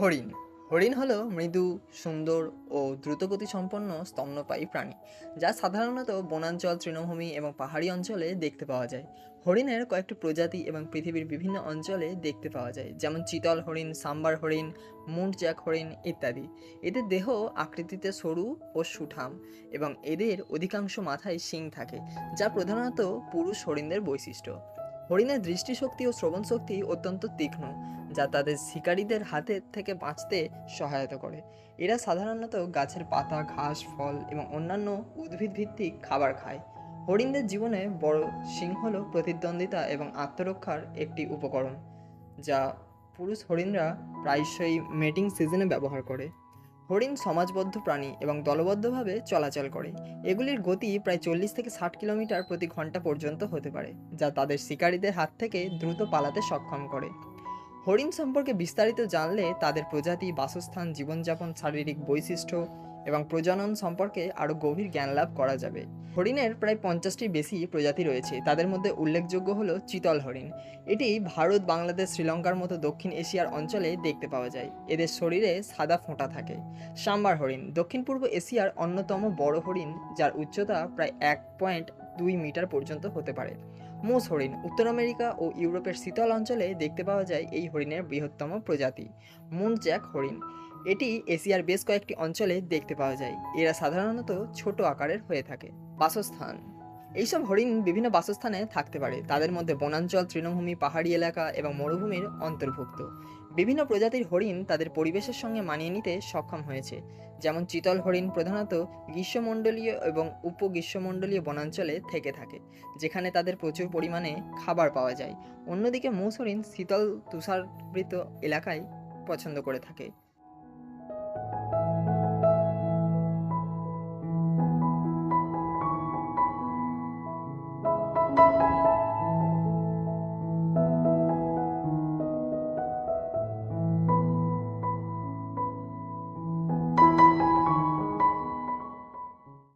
হরিণ। হরিণ হলো মৃদু, সুন্দর ও দ্রুতগতি সম্পন্ন স্তন্যপায়ী প্রাণী, যা সাধারণত বনাঞ্চল, তৃণভূমি এবং পাহাড়ি অঞ্চলে দেখতে পাওয়া যায়। হরিণের কয়েকটি প্রজাতি এবং পৃথিবীর বিভিন্ন অঞ্চলে দেখতে পাওয়া যায়, যেমন চিতল হরিণ, সাম্বার হরিণ, মুন্টজ্যাক হরিণ ইত্যাদি। এদের দেহ আকৃতিতে সরু ও সুঠাম এবং এদের অধিকাংশ মাথায় শিং থাকে, যা প্রধানত পুরুষ হরিণদের বৈশিষ্ট্য। হরিণের দৃষ্টিশক্তি ও শ্রবণ শক্তি অত্যন্ত তীক্ষ্ণ। যা তাদের শিকারীদের হাতের থেকে বাঁচতে সহায়তা করে। এরা সাধারণত গাছের পাতা, ঘাস, ফল এবং অন্যান্য উদ্ভিদ ভিত্তিক খাবার খায়। হরিণদের জীবনে বড় সিং হল প্রতিদ্বন্দ্বিতা এবং আত্মরক্ষার একটি উপকরণ, যা পুরুষ হরিণরা প্রায়শই মেটিং সিজনে ব্যবহার করে। হরিণ সমাজবদ্ধ প্রাণী এবং দলবদ্ধভাবে চলাচল করে। এগুলির গতি প্রায় চল্লিশ থেকে ষাট কিলোমিটার প্রতি ঘণ্টা পর্যন্ত হতে পারে, যা তাদের শিকারীদের হাত থেকে দ্রুত পালাতে সক্ষম করে। হরিণ সম্পর্কে বিস্তারিত জানলে তাদের প্রজাতি, বাসস্থান, জীবনযাপন, শারীরিক বৈশিষ্ট্য এবং প্রজনন সম্পর্কে আরও গভীর জ্ঞান লাভ করা যাবে। হরিণের প্রায় পঞ্চাশটি বেশি প্রজাতি রয়েছে। তাদের মধ্যে উল্লেখযোগ্য হলো চিতল হরিণ। এটি ভারত, বাংলাদেশ, শ্রীলঙ্কার মতো দক্ষিণ এশিয়ার অঞ্চলে দেখতে পাওয়া যায়। এদের শরীরে সাদা ফোঁটা থাকে। সাম্বার হরিণ দক্ষিণ পূর্ব এশিয়ার অন্যতম বড় হরিণ, যার উচ্চতা প্রায় এক পয়েন্ট দুই মিটার পর্যন্ত হতে পারে। মোস হরিণ, উত্তর আমেরিকা ও ইউরোপের শীতল অঞ্চলে দেখতে পাওয়া যায় এই হরিণের বৃহত্তম প্রজাতি মুন্টজ্যাক হরিণ। এটি এশিয়ার বেশ কয়েকটি অঞ্চলে দেখতে পাওয়া যায়। এরা সাধারণত ছোট আকারের হয়ে থাকে। বাসস্থান। এইসব হরিণ বিভিন্ন বাসস্থানে থাকতে পারে। তাদের মধ্যে বনাঞ্চল, তৃণভূমি, পাহাড়ি এলাকা এবং মরুভূমির অন্তর্ভুক্ত। বিভিন্ন প্রজাতির হরিণ তাদের পরিবেশের সঙ্গে মানিয়ে নিতে সক্ষম হয়েছে। যেমন চিতল হরিণ প্রধানত গ্রীষ্মমণ্ডলীয় এবং উপগ্রীষ্মমণ্ডলীয় বনাঞ্চলে থেকে থাকে, যেখানে তাদের প্রচুর পরিমাণে খাবার পাওয়া যায়। অন্যদিকে মৌসরিণ শীতল তুষারবৃত এলাকায় পছন্দ করে থাকে।